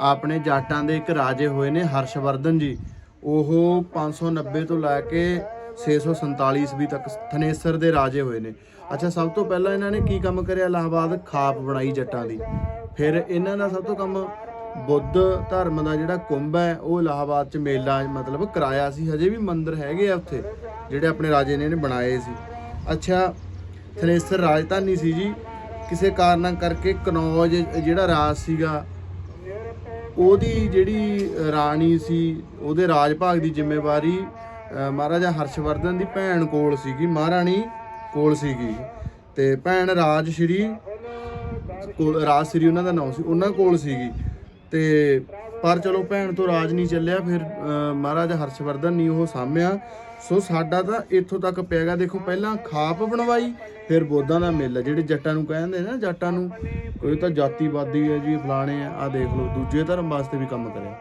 ਆਪਣੇ ਜਾਟਾਂ ਦੇ ਇੱਕ ਰਾਜੇ ਹੋਏ ਨੇ ਹਰਸ਼ਵਰਧਨ ਜੀ। ਉਹ 590 ਤੋਂ ਲੈ ਕੇ 647 ਈਸਵੀ ਤੱਕ ਥਨੇਸਰ ਦੇ ਰਾਜੇ ਹੋਏ ਨੇ। ਅੱਛਾ, ਸਭ ਤੋਂ ਪਹਿਲਾਂ ਇਹਨਾਂ ਨੇ ਕੀ ਕੰਮ ਕਰਿਆ? ਇਲਾਹਾਬਾਦ ਖਾਪ ਬਣਾਈ ਜੱਟਾਂ ਦੀ। ਫਿਰ ਇਹਨਾਂ ਦਾ ਸਭ ਤੋਂ ਕੰਮ ਬੁੱਧ ਧਰਮ ਦਾ ਜਿਹੜਾ ਕੁੰਭ ਹੈ, ਉਹ ਇਲਾਹਾਬਾਦ ਚ ਮੇਲਾ, ਮਤਲਬ ਕਰਾਇਆ ਸੀ। ਹਜੇ ਵੀ ਮੰਦਿਰ ਹੈਗੇ ਆ ਉੱਥੇ, ਜਿਹੜੇ ਆਪਣੇ ਰਾਜੇ ਨੇ ਇਹਨੇ ਬਣਾਏ ਸੀ। ਅੱਛਾ, ਥਨੇਸਰ ਰਾਜਧਾਨੀ ਸੀ ਜੀ। ਕਿਸੇ ਕਾਰਨਾਂ ਕਰਕੇ ਕਨੌਜ ਜਿਹੜਾ ਰਾਜ ਸੀਗਾ ਉਹਦੀ ਜਿਹੜੀ ਰਾਣੀ ਸੀ, ਉਹਦੇ ਰਾਜ ਭਾਗ ਦੀ ਜ਼ਿੰਮੇਵਾਰੀ ਮਹਾਰਾਜਾ ਹਰਸ਼ਵਰਧਨ ਦੀ ਭੈਣ ਕੋਲ ਸੀਗੀ, ਮਹਾਰਾਣੀ ਕੋਲ ਸੀਗੀ। ਤੇ ਭੈਣ ਰਾਜ ਸ਼੍ਰੀ ਕੋਲ, ਰਾਜ ਸ਼੍ਰੀ ਉਹਨਾਂ ਦਾ ਨਾਮ ਸੀ, ਉਹਨਾਂ ਕੋਲ ਸੀਗੀ। ਤੇ ਪਰ ਚਲੋ ਭੈਣ ਤੋਂ ਰਾਜ ਨਹੀਂ ਚੱਲਿਆ ਫਿਰ ਅਹ, ਮਹਾਰਾਜਾ ਹਰਸ਼ਵਰਧਨ ਨਹੀਂ ਉਹ ਸਾਂਭਿਆ। ਸੋ ਸਾਡਾ ਤਾਂ ਇੱਥੋਂ ਤੱਕ ਪਿਆਗਾ ਦੇਖੋ ਪਹਿਲਾਂ ਖਾਪ ਬਣਵਾਈ ਫਿਰ ਬੋਧਾਂ ਦਾ ਮੇਲਾ। ਜਿਹੜੇ ਜੱਟਾਂ ਨੂੰ ਕਹਿੰਦੇ ਨਾ ਜੱਟਾਂ ਨੂੰ ਕੋਈ ਤਾਂ ਜਾਤੀਵਾਦੀ ਹੈ ਜੀ ਫਲਾਣੇ ਆ ਆ ਦੇਖ ਲਓ ਦੂਜੇ ਧਰਮ ਵਾਸਤੇ ਵੀ ਕੰਮ ਕਰਿਆ।